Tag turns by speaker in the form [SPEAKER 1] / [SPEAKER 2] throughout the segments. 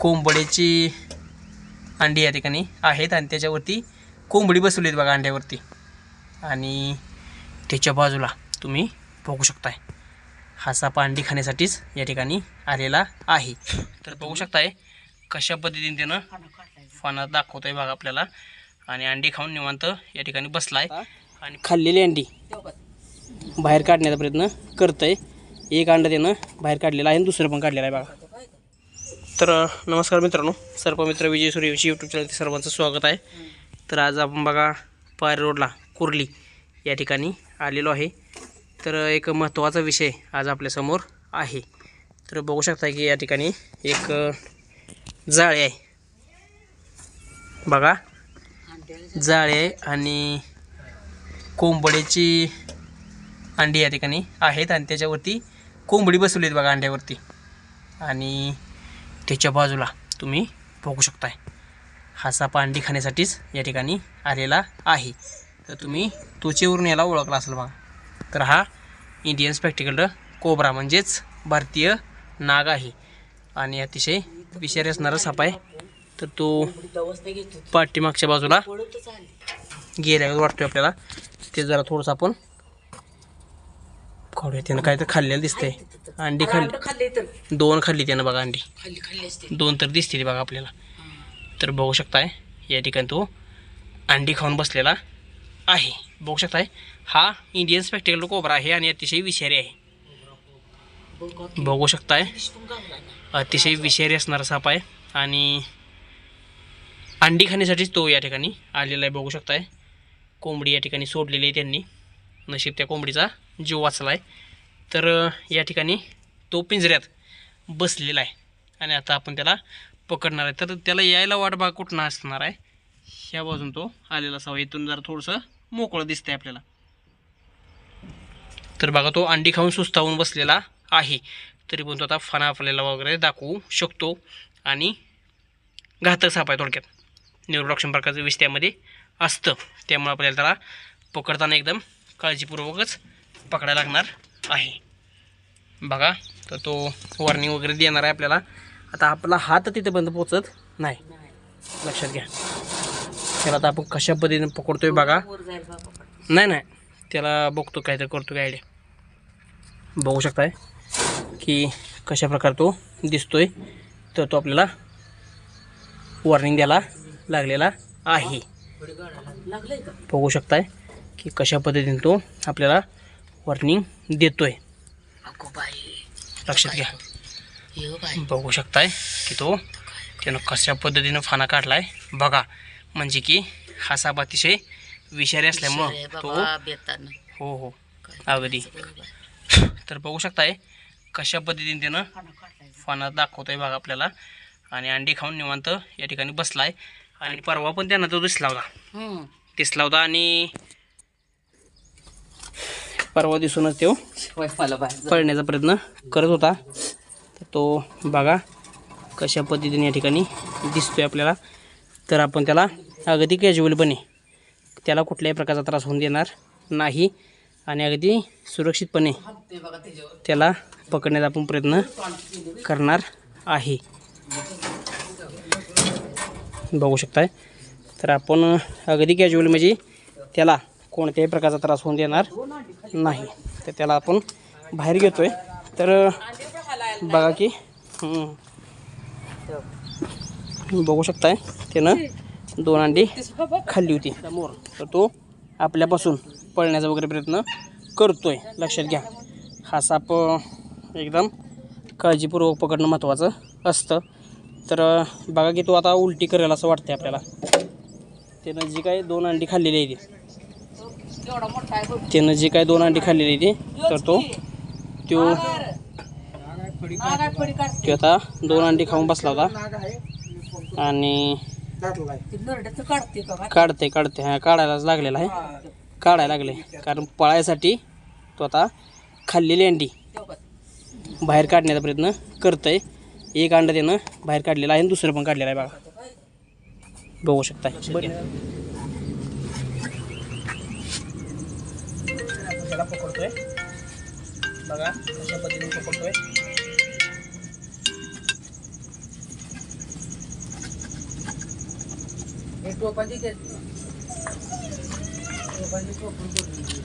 [SPEAKER 1] कोंबड्याची अंडी या ठिकाणी आहेत आणि त्याच्यावरती कोंबडी बसवली आहेत बघा अंड्यावरती. आणि त्याच्या बाजूला तुम्ही बघू शकताय. हा साप अंडी खाण्यासाठीच या ठिकाणी आलेला आहे. तर बघू शकताय कशा पद्धतीने त्यानं फणा दाखवतोय बघा आपल्याला. आणि अंडी खाऊन निवांत या ठिकाणी बसलाय. आणि खाल्लेली अंडी बाहेर काढण्याचा प्रयत्न करतंय. एक अंडा त्यानं बाहेर काढलेलं आहे आणि दुसरं पण काढलेलं आहे बघा. तर नमस्कार मित्रांनो. सर्पमित्र विजय सूर्यवंशी यूट्यूब चॅनलचे सर्वांचं स्वागत आहे. तर आज आपण बघा पायर रोडला कुर्ली या ठिकाणी आलेलो आहे. तर एक महत्त्वाचा विषय आज आपल्यासमोर आहे. तर बघू शकता की या ठिकाणी एक जाळे आहे. बघा. जाळे आहे आणि कोंबड्याची अंडी या ठिकाणी आहेत आणि त्याच्यावरती कोंबडी बसवली आहेत बघा अंड्यावरती. आणि त्याच्या बाजूला तुम्ही बघू शकताय. हा सापा अंडी खाण्यासाठीच या ठिकाणी आलेला आहे. तर तुम्ही त्वचेवरून याला ओळखला असेल बघा. तर हा इंडियन स्पेक्टिकल्ड कोबरा म्हणजेच भारतीय नाग आहे. आणि अतिशय विषारी असणारा साप आहे. तर तो पाठीमागच्या बाजूला गेल्या वाटतोय आपल्याला. ते जरा थोडंसं आपण काढूया त्यानं. काय तर खाल्लेलं दिसतंय. अंडी खाल्ली.
[SPEAKER 2] खाल्ले तर.
[SPEAKER 1] दोन खाल्ली त्यानं बघा अंडी.
[SPEAKER 2] खाल्ली खाल्ली असते.
[SPEAKER 1] दोन तर दिसते ती बघा आपल्याला. तर बघू शकताय या ठिकाणी तो अंडी खाऊन बसलेला आहे. बघू शकताय हा इंडियन स्पेक्टिकल कोबरा आहे आणि अतिशय विषारी आहे. बघू शकताय अतिशय विषारी असणारा साप आहे आणि अंडी खाण्यासाठीच तो या ठिकाणी आलेला आहे. बघू शकताय कोंबडी या ठिकाणी सोडलेली आहे त्यांनी. नशीब त्या कोंबडीचा जीव वाचला आहे तर या ठिकाणी तो पिंजऱ्यात बसलेला आहे. आणि आता आपण त्याला पकडणार आहे. तर त्याला यायला वाट कुठं कुठनं असणार आहे. ह्या बाजून तो आलेला असावा. इथून जरा थोडंसं मोकळं दिसतंय आपल्याला. तर बघा तो अंडी खाऊन सुस्तावून बसलेला आहे. तरी पण तो आता फणा आपल्याला वगैरे दाखवू शकतो. आणि घातक साप आहे थोडक्यात. न्यूरोडॉक्शन प्रकारचं विष त्यामध्ये असतं. त्यामुळे आपल्याला त्याला पकडताना एकदम काळजीपूर्वकच पकडायला लागणार आहे. बघा तर तो वॉर्निंग वगैरे देणार आहे आपल्याला. आता आपला हात तिथेपर्यंत पोचत नाही. लक्षात घ्या. त्याला आता आपण कशा पद्धतीने पकडतोय बघा. नाही नाही. त्याला बघतो काय तर करतो काय आयडिया बघू शकताय की कशा प्रकारे तो दिसतोय. तर तो आपल्याला वॉर्निंग द्यायला लागलेला आहे. बघू शकताय. की कशा पद्धतीने तो आपल्याला वॉर्निंग देतोय. लक्षात घ्या.
[SPEAKER 2] बाई.
[SPEAKER 1] बघू शकताय की तो त्यानं कशा पद्धतीनं फाना काढलाय. बघा म्हणजे की हा साप अतिशय विषारी असल्यामुळं तो हो हो. अगदी. तर बघू शकताय कशा पद्धतीने त्यानं. फाना दाखवतोय बघा आपल्याला. आणि अंडी खाऊन निवांत या ठिकाणी बसलाय. आणि परवा पण त्यांना तो दिसला होता. दिसला होता आणि परवा दिसूनच तो पळण्याचा प्रयत्न करत होता. तो बघा कशा पद्धतीने या ठिकाणी दिसतोय आपल्याला. तर आपण त्याला अगदी कॅज्युअलपणे त्याला कुठल्याही प्रकारचा त्रास होऊन देणार नाही आणि अगदी सुरक्षितपणे त्याला पकडण्याचा आपण प्रयत्न करणार आहे. बघू शकताय. तर आपण अगदी कॅज्युअल म्हणजे त्याला कोणत्याही प्रकारचा त्रास होऊन देणार नाही. तर त्याला आपण बाहेर घेतोय. तर बघा की बघू शकताय त्यानं दोन अंडी खाल्ली होती. समोर तर तो आपल्यापासून पळण्याचा वगैरे प्रयत्न करतोय. लक्षात घ्या. हा साप एकदम काळजीपूर्वक पकडणं महत्त्वाचं असतं. तर बघा की तो आता उलटी करेल असं वाटतंय आपल्याला. त्यानं जी काही दोन अंडी खाल्लेली आहे ती
[SPEAKER 2] एवढा मोठा आहे बघ.
[SPEAKER 1] त्यानं जी काही दोन अंडी खाल्लेली ती तर तो तो
[SPEAKER 2] काय.
[SPEAKER 1] तो आता दोन अंडी खाऊन बसला होता. आणि
[SPEAKER 2] काढते?
[SPEAKER 1] काढते हा काढायलाच लागलेला आहे. काढायला लागले. कारण पळायसाठी तो आता खाल्लेली अंडी. बाहेर काढण्याचा प्रयत्न करतंय. एक अंड त्यानं बाहेर काढलेलं आहे आणि दुसरं पण काढलेलं आहे बघा. बघू शकता त्याला पकडतोय बघा कशा पद्धतीने पकडतोय
[SPEAKER 2] हे टोपाची घेत टोपाची टोपून करून घे.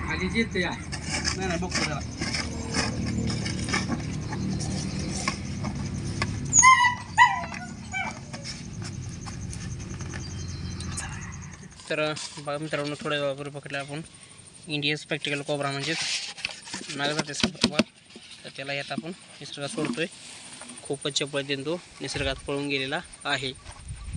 [SPEAKER 1] खाली येते नाही नाही बघतो जरा तर बघा मित्रांनो थोड्या वेळापूर्वी पकडलं आपण इंडियन्स प्रॅक्टिकल कोबरा म्हणजेच नागासाठी सफरवार तर त्याला यात आपण निसर्गात सोडतोय. खूपच चपळ देतो निसर्गात पळून गेलेला आहे.